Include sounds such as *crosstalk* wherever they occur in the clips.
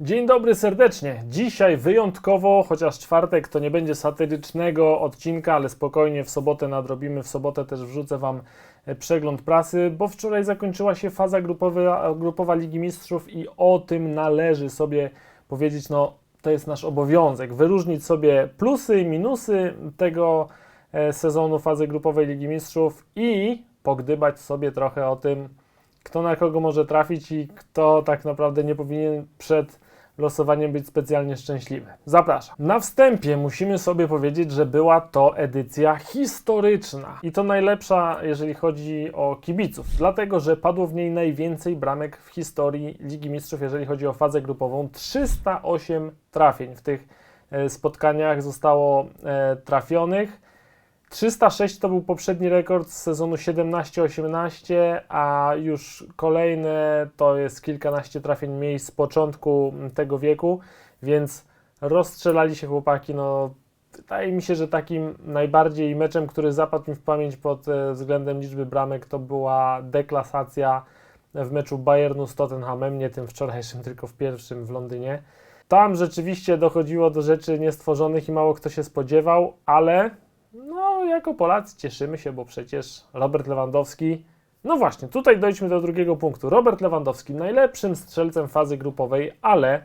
Dzień dobry serdecznie. Dzisiaj wyjątkowo, chociaż czwartek to nie będzie satyrycznego odcinka, ale spokojnie w sobotę nadrobimy. W sobotę też wrzucę Wam e, przegląd prasy, bo wczoraj zakończyła się faza grupowa, grupowa Ligi Mistrzów i o tym należy sobie powiedzieć. No, to jest nasz obowiązek. Wyróżnić sobie plusy i minusy tego e, sezonu fazy grupowej Ligi Mistrzów i pogdybać sobie trochę o tym, kto na kogo może trafić i kto tak naprawdę nie powinien przed losowaniem być specjalnie szczęśliwy. Zapraszam. Na wstępie musimy sobie powiedzieć, że była to edycja historyczna i to najlepsza, jeżeli chodzi o kibiców, dlatego że padło w niej najwięcej bramek w historii Ligi Mistrzów, jeżeli chodzi o fazę grupową. 308 trafień w tych e, spotkaniach zostało e, trafionych. 306 to był poprzedni rekord z sezonu 17-18, a już kolejne to jest kilkanaście trafień mniej z początku tego wieku, więc rozstrzelali się chłopaki. No, wydaje mi się, że takim najbardziej meczem, który zapadł mi w pamięć pod e, względem liczby bramek, to była deklasacja w meczu Bayernu z Tottenhamem, nie tym wczorajszym, *laughs* tylko w pierwszym w Londynie. Tam rzeczywiście dochodziło do rzeczy niestworzonych i mało kto się spodziewał, ale jako Polacy cieszymy się, bo przecież Robert Lewandowski. No właśnie, tutaj dojdźmy do drugiego punktu. Robert Lewandowski najlepszym strzelcem fazy grupowej, ale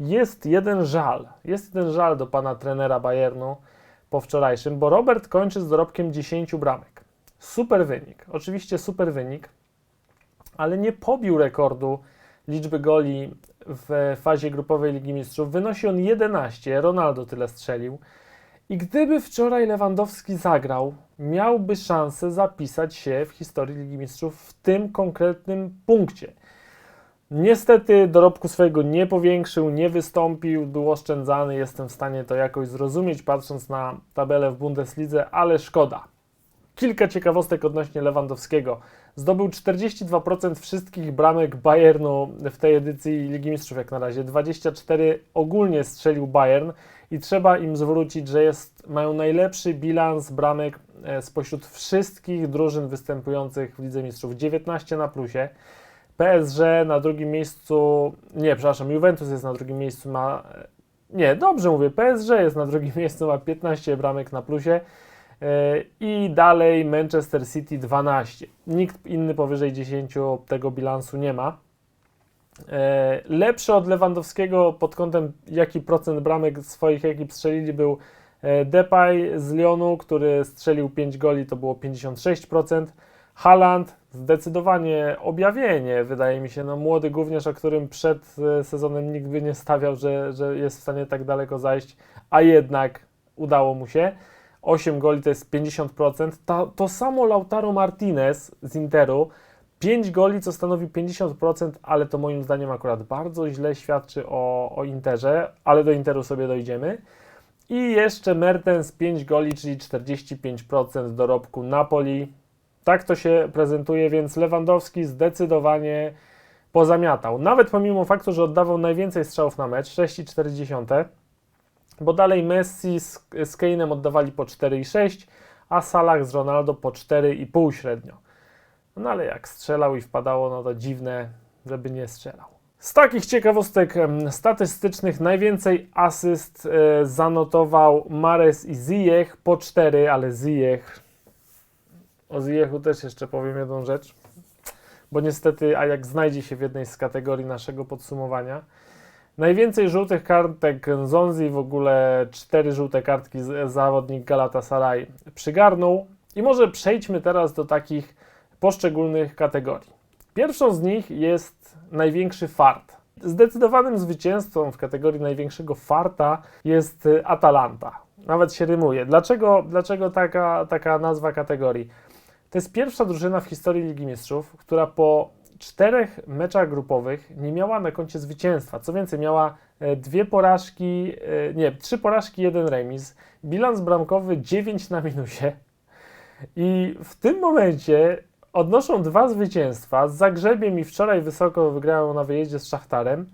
jest jeden żal. Jest jeden żal do pana trenera Bayernu po wczorajszym, bo Robert kończy z dorobkiem 10 bramek. Super wynik. Oczywiście super wynik, ale nie pobił rekordu liczby goli w fazie grupowej Ligi Mistrzów. Wynosi on 11. Ronaldo tyle strzelił. I gdyby wczoraj Lewandowski zagrał, miałby szansę zapisać się w historii Ligi Mistrzów w tym konkretnym punkcie. Niestety dorobku swojego nie powiększył, nie wystąpił, był oszczędzany. Jestem w stanie to jakoś zrozumieć, patrząc na tabelę w Bundeslidze, ale szkoda. Kilka ciekawostek odnośnie Lewandowskiego. Zdobył 42% wszystkich bramek Bayernu w tej edycji Ligi Mistrzów jak na razie. 24 ogólnie strzelił Bayern i trzeba im zwrócić, że jest, mają najlepszy bilans bramek e, spośród wszystkich drużyn występujących w Lidze Mistrzów. 19 na plusie. PSG na drugim miejscu, nie, przepraszam, Juventus jest na drugim miejscu, ma, e, nie, dobrze mówię, PSG jest na drugim *laughs* miejscu, ma 15 bramek na plusie. E, I dalej Manchester City 12. Nikt inny powyżej 10 tego bilansu nie ma. E, lepszy od Lewandowskiego pod kątem jaki procent bramek swoich ekip strzelili był e, Depay z Lyonu, który strzelił 5 goli, to było 56%. Haaland zdecydowanie objawienie, wydaje mi się, no młody gówniarz, o którym przed sezonem nikt by nie stawiał, że, że jest w stanie tak daleko zajść, a jednak udało mu się. 8 goli to jest 50%. To, samo Lautaro Martinez z Interu, 5 goli, co stanowi 50%, ale to moim zdaniem akurat bardzo źle świadczy o, o Interze, ale do Interu sobie dojdziemy. I jeszcze Mertens 5 goli, czyli 45% dorobku Napoli. Tak to się prezentuje, więc Lewandowski zdecydowanie pozamiatał. Nawet pomimo faktu, że oddawał najwięcej strzałów na mecz, 6,4 bo dalej Messi z, z Kane'em oddawali po 4,6, a Salah z Ronaldo po 4,5 średnio. No ale jak strzelał i wpadało, no to dziwne, żeby nie strzelał. Z takich ciekawostek statystycznych najwięcej asyst e, zanotował Mares i Ziyech po 4, ale Ziyech... O Ziyechu też jeszcze powiem jedną rzecz, bo niestety, a jak znajdzie się w jednej z kategorii naszego podsumowania, Najwięcej żółtych kartek Zonzi, w ogóle cztery żółte kartki zawodnik Galatasaray przygarnął. I może przejdźmy teraz do takich poszczególnych kategorii. Pierwszą z nich jest największy fart. Zdecydowanym zwycięzcą w kategorii największego farta jest Atalanta. Nawet się rymuje. Dlaczego, dlaczego taka, taka nazwa kategorii? To jest pierwsza drużyna w historii Ligi Mistrzów, która po czterech meczach grupowych nie miała na koncie zwycięstwa. Co więcej, miała e, dwie porażki, e, nie, trzy porażki, jeden remis. Bilans bramkowy 9 na minusie. I w tym momencie odnoszą dwa zwycięstwa z Zagrzebiem i wczoraj wysoko wygrają na wyjeździe z Szachtarem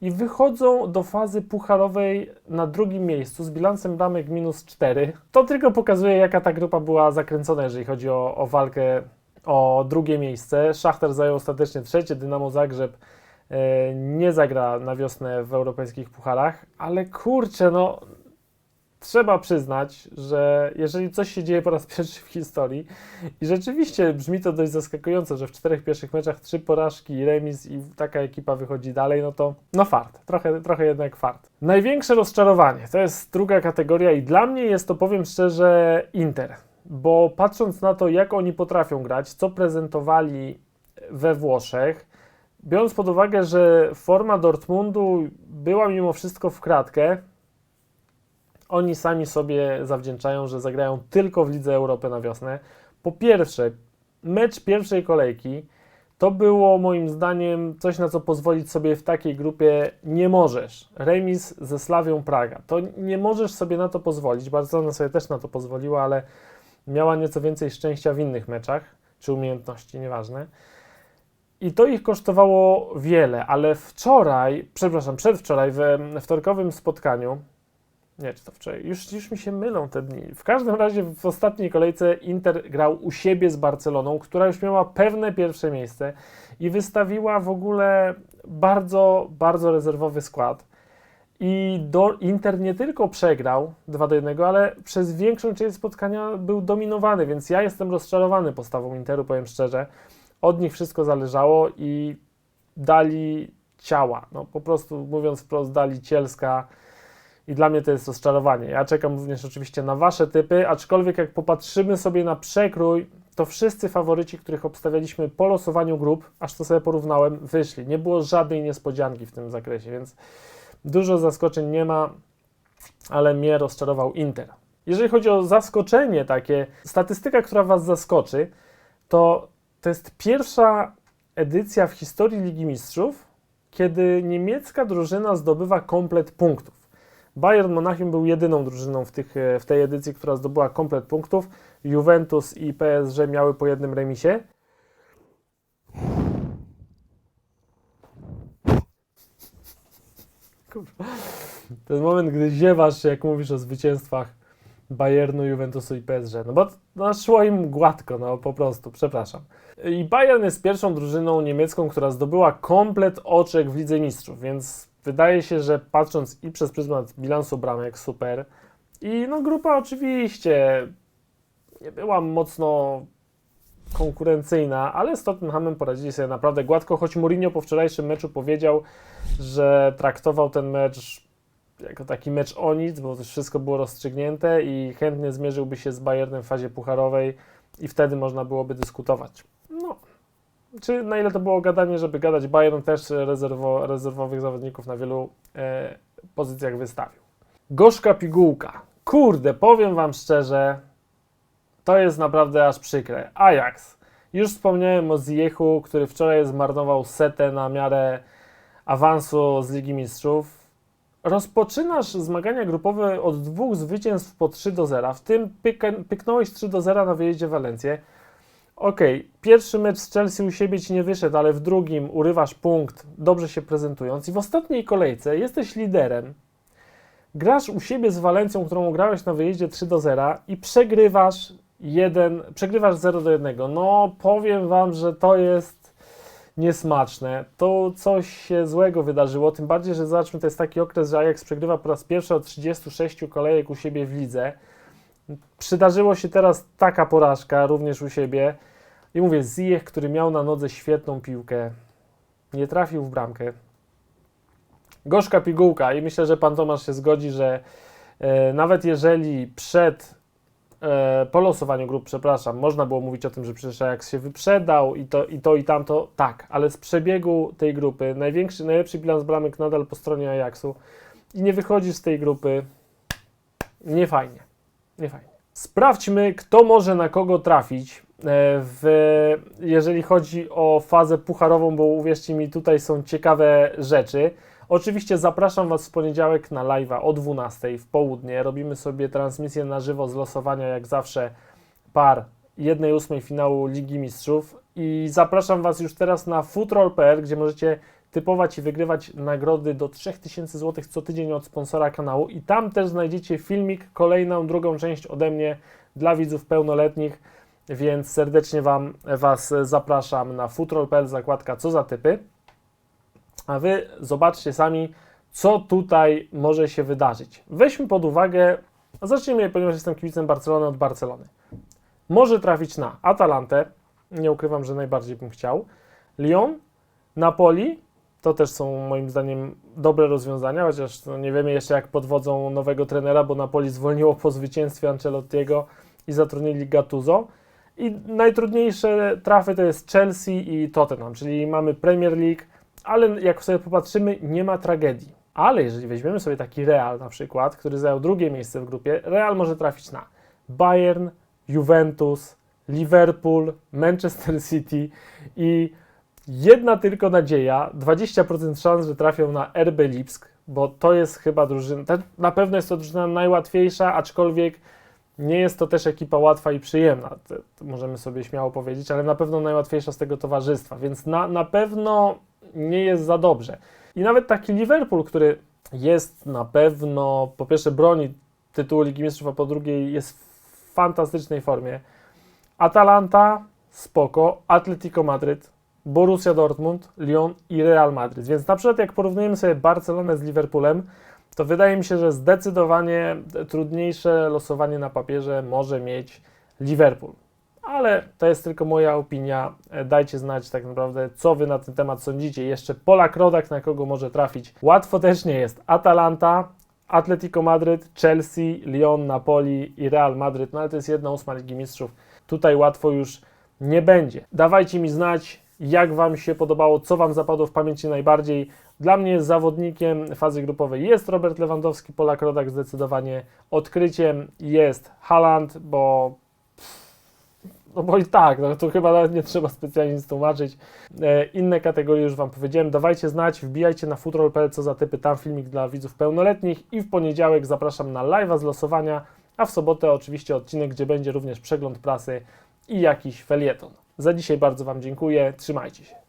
i wychodzą do fazy pucharowej na drugim miejscu z bilansem bramek minus 4. To tylko pokazuje, jaka ta grupa była zakręcona, jeżeli chodzi o, o walkę o drugie miejsce. Szachter zajął ostatecznie trzecie, Dynamo Zagrzeb e, nie zagra na wiosnę w europejskich pucharach, ale kurczę, no trzeba przyznać, że jeżeli coś się dzieje po raz pierwszy w historii i rzeczywiście brzmi to dość zaskakująco, że w czterech pierwszych meczach trzy porażki, remis i taka ekipa wychodzi dalej, no to no fart, trochę, trochę jednak fart. Największe rozczarowanie to jest druga kategoria i dla mnie jest to, powiem szczerze, Inter, bo patrząc na to, jak oni potrafią grać, co prezentowali we Włoszech, biorąc pod uwagę, że forma Dortmundu była mimo wszystko w kratkę, oni sami sobie zawdzięczają, że zagrają tylko w Lidze Europy na wiosnę. Po pierwsze, mecz pierwszej kolejki to było moim zdaniem coś, na co pozwolić sobie w takiej grupie nie możesz. Remis ze Slawią Praga. To nie możesz sobie na to pozwolić. Barcelona sobie też na to pozwoliła, ale miała nieco więcej szczęścia w innych meczach, czy umiejętności, nieważne. I to ich kosztowało wiele, ale wczoraj, przepraszam, przedwczoraj, we wtorkowym spotkaniu, nie, czy to wczoraj, już, już mi się mylą te dni. W każdym razie w ostatniej kolejce Inter grał u siebie z Barceloną, która już miała pewne pierwsze miejsce i wystawiła w ogóle bardzo, bardzo rezerwowy skład. I do, Inter nie tylko przegrał 2 do 1, ale przez większą część spotkania był dominowany, więc ja jestem rozczarowany postawą Interu, powiem szczerze. Od nich wszystko zależało i dali ciała. No, po prostu mówiąc wprost, dali cielska i dla mnie to jest rozczarowanie. Ja czekam również oczywiście na Wasze typy, aczkolwiek jak popatrzymy sobie na przekrój, to wszyscy faworyci, których obstawialiśmy po losowaniu grup, aż to sobie porównałem, wyszli. Nie było żadnej niespodzianki w tym zakresie, więc dużo zaskoczeń nie ma, ale mnie rozczarował Inter. Jeżeli chodzi o zaskoczenie takie, statystyka, która Was zaskoczy, to to jest pierwsza edycja w historii Ligi Mistrzów, kiedy niemiecka drużyna zdobywa komplet punktów. Bayern Monachium był jedyną drużyną w, tych, w tej edycji, która zdobyła komplet punktów. Juventus i PSG miały po jednym remisie. *laughs* Jest moment, gdy ziewasz, jak mówisz o zwycięstwach Bayernu, Juventusu i PSG. No bo no, szło im gładko, no po prostu, przepraszam. I Bayern jest pierwszą drużyną niemiecką, która zdobyła komplet oczek w Lidze Mistrzów, więc wydaje się, że patrząc i przez pryzmat bilansu bramek, super. I no grupa oczywiście nie była mocno konkurencyjna, ale z Tottenhamem poradzili sobie naprawdę gładko, choć Mourinho po wczorajszym meczu powiedział, że traktował ten mecz jako taki mecz o nic, bo to wszystko było rozstrzygnięte i chętnie zmierzyłby się z Bayernem w fazie pucharowej i wtedy można byłoby dyskutować. No, czy na ile to było gadanie, żeby gadać, Bayern też rezerwo, rezerwowych zawodników na wielu e, pozycjach wystawił. Gorzka pigułka. Kurde, powiem Wam szczerze, to jest naprawdę aż przykre. Ajax. Już wspomniałem o Ziechu, który wczoraj zmarnował setę na miarę awansu z Ligi Mistrzów. Rozpoczynasz zmagania grupowe od dwóch zwycięstw po 3 do 0, w tym pyk- pyknąłeś 3 do 0 na wyjeździe w Walencję. Okej, okay. pierwszy mecz z Chelsea u siebie ci nie wyszedł, ale w drugim urywasz punkt, dobrze się prezentując. I w ostatniej kolejce jesteś liderem, grasz u siebie z Walencją, którą grałeś na wyjeździe 3 do 0 i przegrywasz 1, przegrywasz 0 do 1. No, powiem wam, że to jest niesmaczne. To coś się złego wydarzyło, tym bardziej, że zobaczmy, to jest taki okres, że Ajax przegrywa po raz pierwszy od 36 kolejek u siebie w lidze. Przydarzyło się teraz taka porażka również u siebie. I mówię, Ziyech, który miał na nodze świetną piłkę, nie trafił w bramkę. Gorzka pigułka i myślę, że pan Tomasz się zgodzi, że e, nawet jeżeli przed po losowaniu grup, przepraszam, można było mówić o tym, że przecież Ajax się wyprzedał i to i, to, i tamto, tak, ale z przebiegu tej grupy największy, najlepszy bilans bramek nadal po stronie Ajaxu i nie wychodzi z tej grupy, nie fajnie, nie fajnie. Sprawdźmy, kto może na kogo trafić, e, w, jeżeli chodzi o fazę pucharową, bo uwierzcie mi, tutaj są ciekawe rzeczy. Oczywiście zapraszam Was w poniedziałek na live'a o 12 w południe. Robimy sobie transmisję na żywo z losowania, jak zawsze, par 1-8 finału Ligi Mistrzów. I zapraszam Was już teraz na futroll.pl, gdzie możecie typować i wygrywać nagrody do 3000 zł co tydzień od sponsora kanału. I tam też znajdziecie filmik, kolejną, drugą część ode mnie dla widzów pełnoletnich. Więc serdecznie wam, Was zapraszam na futroll.pl, zakładka co za typy. A wy zobaczcie sami, co tutaj może się wydarzyć. Weźmy pod uwagę, zacznijmy, ponieważ jestem kibicem Barcelony od Barcelony. Może trafić na Atalantę, nie ukrywam, że najbardziej bym chciał, Lyon, Napoli, to też są moim zdaniem dobre rozwiązania, chociaż no, nie wiemy jeszcze jak podwodzą nowego trenera, bo Napoli zwolniło po zwycięstwie Ancelottiego i zatrudnili Gattuso. I najtrudniejsze trafy to jest Chelsea i Tottenham, czyli mamy Premier League, ale jak sobie popatrzymy, nie ma tragedii. Ale jeżeli weźmiemy sobie taki Real na przykład, który zajął drugie miejsce w grupie, Real może trafić na Bayern, Juventus, Liverpool, Manchester City i jedna tylko nadzieja, 20% szans, że trafią na RB Lipsk, bo to jest chyba drużyna, na pewno jest to drużyna najłatwiejsza, aczkolwiek nie jest to też ekipa łatwa i przyjemna, możemy sobie śmiało powiedzieć, ale na pewno najłatwiejsza z tego towarzystwa, więc na, na pewno nie jest za dobrze. I nawet taki Liverpool, który jest na pewno, po pierwsze broni tytułu Ligi Mistrzów, a po drugie jest w fantastycznej formie. Atalanta, spoko, Atletico Madryt, Borussia Dortmund, Lyon i Real Madryt. Więc na przykład jak porównujemy sobie Barcelonę z Liverpoolem, to wydaje mi się, że zdecydowanie trudniejsze losowanie na papierze może mieć Liverpool. Ale to jest tylko moja opinia. E, Dajcie znać tak naprawdę, co wy na ten temat sądzicie. Jeszcze Polak Rodak, na kogo może trafić. Łatwo też nie jest. Atalanta, Atletico Madryt, Chelsea, Lyon, Napoli i Real Madryt. No ale to jest jedna ósma Ligi Mistrzów. Tutaj łatwo już nie będzie. Dawajcie mi znać, jak Wam się podobało, co Wam zapadło w pamięci najbardziej. Dla mnie zawodnikiem fazy grupowej jest Robert Lewandowski, Polak Rodak zdecydowanie. Odkryciem jest Haaland, bo no bo i tak, no to chyba nawet nie trzeba specjalnie nic tłumaczyć. E, inne kategorie już Wam powiedziałem. Dawajcie znać, wbijajcie na futrol.pl, co za typy, tam filmik dla widzów pełnoletnich i w poniedziałek zapraszam na live'a z losowania, a w sobotę oczywiście odcinek, gdzie będzie również przegląd prasy i jakiś felieton. Za dzisiaj bardzo Wam dziękuję, trzymajcie się.